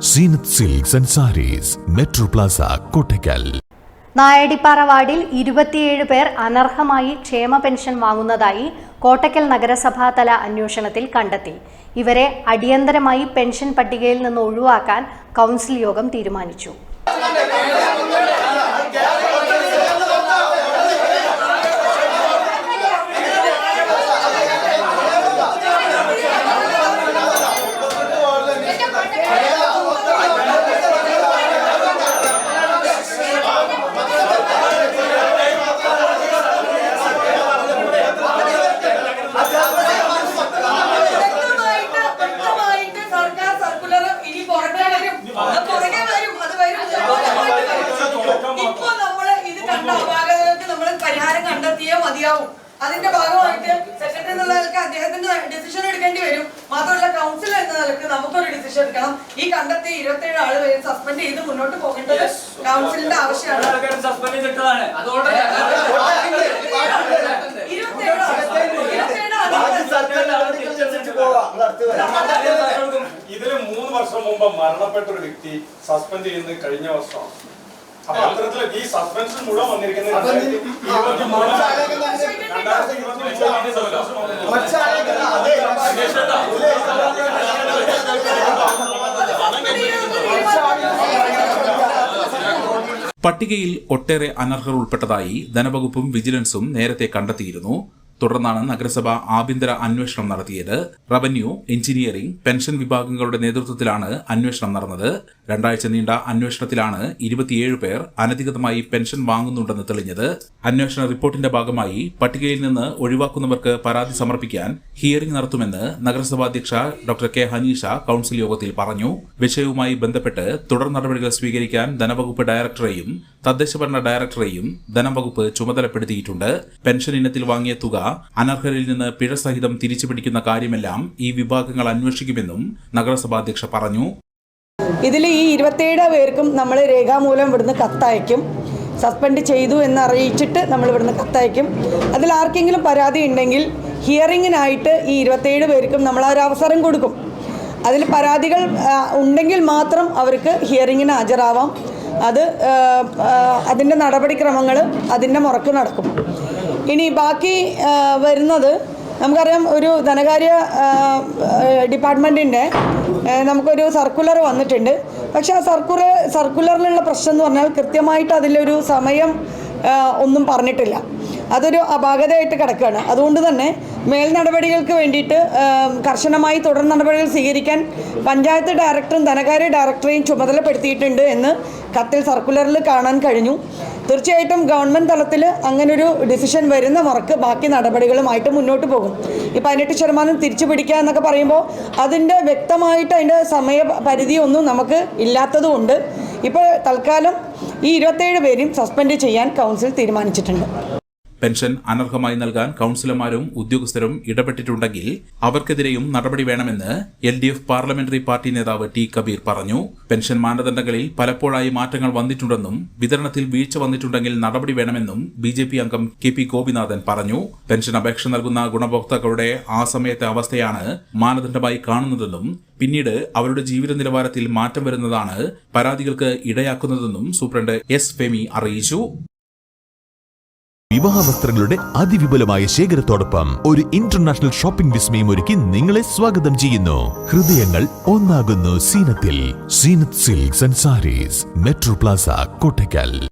Silks and sarees metro plaza Kottakkal. Nayadippara വാർഡിൽ ഇരുപത്തിയേഴ് പേർ അനർഹമായി ക്ഷേമ പെൻഷൻ വാങ്ങുന്നതായി കോട്ടക്കൽ നഗരസഭാതല അന്വേഷണത്തിൽ കണ്ടെത്തി. ഇവരെ അടിയന്തരമായി പെൻഷൻ പട്ടികയിൽ നിന്ന് ഒഴിവാക്കാൻ കൗൺസിൽ യോഗം തീരുമാനിച്ചു വ്യക്തമായിട്ട് വ്യക്തമായിട്ട് സർക്കാർ സർക്കുലർ ഇനി പുറകെ വരും അത് പുറകെ വരും അത് വരും നിർബന്ധമായിട്ട് വരും. ഇപ്പൊ നമ്മൾ ഇത് കണ്ട അപാകതകൾക്ക് നമ്മൾ പരിഹാരം കണ്ടെത്തിയേ മതിയാവും അതിന്റെ ഭാഗമായിട്ട് സെക്രട്ടറി എന്നുള്ള നിലയ്ക്ക് അദ്ദേഹത്തിന്റെ ഡിസിഷൻ എടുക്കേണ്ടി വരും മാത്രമല്ല കൗൺസിൽ എന്ന നിലയ്ക്ക് നമുക്കൊരു ഡിസിഷൻ എടുക്കണം ഈ കണ്ടെത്തിയ ഇരുപത്തിയേഴ് ആൾ വരെ സസ്പെൻഡ് ചെയ്ത് മുന്നോട്ട് പോകേണ്ടത് കൗൺസിലിന്റെ ആവശ്യമാണ് ഇതിൽ മൂന്ന് വർഷം മുമ്പ് മരണപ്പെട്ട ഒരു വ്യക്തി സസ്പെൻഡ് ചെയ്യുന്നത് കഴിഞ്ഞ വർഷമാണ് അപ്പൊ അത്തരത്തിൽ ഈ സസ്പെൻഷൻ മുഴുവൻ വന്നിരിക്കുന്നത് പട്ടികയിൽ ഒട്ടേറെ അനർഹർ ഉൾപ്പെട്ടതായി ധനവകുപ്പും വിജിലൻസും നേരത്തെ കണ്ടെത്തിയിരുന്നു. തുടർന്നാണ് നഗരസഭ ആഭ്യന്തര അന്വേഷണം നടത്തിയത്. റവന്യൂ എഞ്ചിനീയറിംഗ് പെൻഷൻ വിഭാഗങ്ങളുടെ നേതൃത്വത്തിലാണ് അന്വേഷണം നടന്നത്. രണ്ടാഴ്ച നീണ്ട അന്വേഷണത്തിലാണ് ഇരുപത്തിയേഴ് പേർ അനധികൃതമായി പെൻഷൻ വാങ്ങുന്നുണ്ടെന്ന് തെളിഞ്ഞത്. അന്വേഷണ റിപ്പോർട്ടിന്റെ ഭാഗമായി പട്ടികയിൽ നിന്ന് ഒഴിവാക്കുന്നവർക്ക് പരാതി സമർപ്പിക്കാൻ ഹിയറിംഗ് നടത്തുമെന്ന് നഗരസഭാ അധ്യക്ഷ ഡോക്ടർ കെ ഹനീഷ കൌൺസിൽ യോഗത്തിൽ പറഞ്ഞു. വിഷയവുമായി ബന്ധപ്പെട്ട് തുടർ നടപടികൾ സ്വീകരിക്കാൻ ധനവകുപ്പ് ഡയറക്ടറെയും തദ്ദേശഭരണ ഡയറക്ടറെയും ധനവകുപ്പ് ചുമതലപ്പെടുത്തിയിട്ടുണ്ട്. പെൻഷൻ ഇനത്തിൽ വാങ്ങിയ തുക അനർഹരിൽ നിന്ന് പിഴ സഹിതം തിരിച്ചു പിടിക്കുന്ന കാര്യമെല്ലാം ഈ വിഭാഗങ്ങൾ അന്വേഷിക്കുമെന്നും നഗരസഭാ അധ്യക്ഷ പറഞ്ഞു. ഇതിൽ ഈ ഇരുപത്തേഴ് പേർക്കും നമ്മൾ രേഖാമൂലം ഇവിടുന്ന് കത്തയക്കും. സസ്പെൻഡ് ചെയ്തു എന്ന് അറിയിച്ചിട്ട് നമ്മൾ ഇവിടുന്ന് കത്തയക്കും. അതിൽ ആർക്കെങ്കിലും പരാതി ഉണ്ടെങ്കിൽ ഹിയറിങ്ങിനായിട്ട് ഈ ഇരുപത്തേഴ് പേർക്കും നമ്മൾ ഒരു അവസരം കൊടുക്കും. അതിൽ പരാതികൾ ഉണ്ടെങ്കിൽ മാത്രം അവർക്ക് ഹിയറിങ്ങിന് ഹാജരാവാം. അത് അതിന്റെ നടപടിക്രമങ്ങൾ അതിന്റെ മുറക്ക് നടക്കും. ഇനി ബാക്കി വരുന്നത് നമുക്കറിയാം ഒരു ധനകാര്യ ഡിപ്പാർട്ട്മെന്റിന്റെ നമുക്കൊരു സർക്കുലർ വന്നിട്ടുണ്ട്. പക്ഷെ ആ സർക്കുലർ സർക്കുലറിലുള്ള പ്രശ്നം എന്ന് പറഞ്ഞാൽ കൃത്യമായിട്ട് അതിലൊരു സമയം ഒന്നും പറഞ്ഞിട്ടില്ല. അതൊരു അപാകതയായിട്ട് കിടക്കുകയാണ്. അതുകൊണ്ട് തന്നെ മേൽ നടപടികൾക്ക് വേണ്ടിയിട്ട് കർശനമായി തുടർ നടപടികൾ സ്വീകരിക്കാൻ പഞ്ചായത്ത് ഡയറക്ടറും ധനകാര്യ ഡയറക്ടറെയും ചുമതലപ്പെടുത്തിയിട്ടുണ്ട് എന്ന് കത്തിൽ സർക്കുലറിൽ കാണാൻ കഴിഞ്ഞു. തീർച്ചയായിട്ടും ഗവൺമെന്റ് തലത്തിൽ അങ്ങനൊരു ഡിസിഷൻ വരുന്ന മുറക്ക് ബാക്കി നടപടികളുമായിട്ട് മുന്നോട്ട് പോകും. ഈ പതിനെട്ട് ശതമാനം തിരിച്ചു പിടിക്കുക എന്നൊക്കെ പറയുമ്പോൾ അതിന്റെ വ്യക്തമായിട്ട് അതിന്റെ സമയ പരിധിയൊന്നും നമുക്ക് ഇല്ലാത്തതുകൊണ്ട് ഇപ്പോൾ തൽക്കാലം ഈ ഇരുപത്തേഴ് പേരും സസ്പെൻഡ് ചെയ്യാൻ കൗൺസിൽ തീരുമാനിച്ചിട്ടുണ്ട്. പെൻഷൻ അനർഹമായി നൽകാൻ കൌൺസിലർമാരും ഉദ്യോഗസ്ഥരും ഇടപെട്ടിട്ടുണ്ടെങ്കിൽ അവർക്കെതിരെയും നടപടി വേണമെന്ന് L D F parliamentary party നേതാവ് ടി കബീർ പറഞ്ഞു. പെൻഷൻ മാനദണ്ഡങ്ങളിൽ പലപ്പോഴായി മാറ്റങ്ങൾ വന്നിട്ടുണ്ടെന്നും വിതരണത്തിൽ വീഴ്ച വന്നിട്ടുണ്ടെങ്കിൽ നടപടി വേണമെന്നും ബി ജെ പി അംഗം കെ പി ഗോപിനാഥൻ പറഞ്ഞു. പെൻഷൻ അപേക്ഷ നൽകുന്ന ഗുണഭോക്താക്കളുടെ ആ സമയത്തെ അവസ്ഥയാണ് മാനദണ്ഡമായി കാണുന്നതെന്നും പിന്നീട് അവരുടെ ജീവിത നിലവാരത്തിൽ മാറ്റം വരുന്നതാണ് പരാതികൾക്ക് ഇടയാക്കുന്നതെന്നും സൂപ്രണ്ട് എസ് ഫെമി അറിയിച്ചു. വിവാഹ വസ്ത്രങ്ങളുടെ അതിവിപുലമായ ശേഖരത്തോടൊപ്പം ഒരു ഇന്റർനാഷണൽ ഷോപ്പിംഗ് വിസ്മയം ഒരുക്കി നിങ്ങളെ സ്വാഗതം ചെയ്യുന്നു. ഹൃദയങ്ങൾ ഒന്നാകുന്നു സീനത്തിൽ. Seenath silks and sarees. Metro plaza Kottakkal.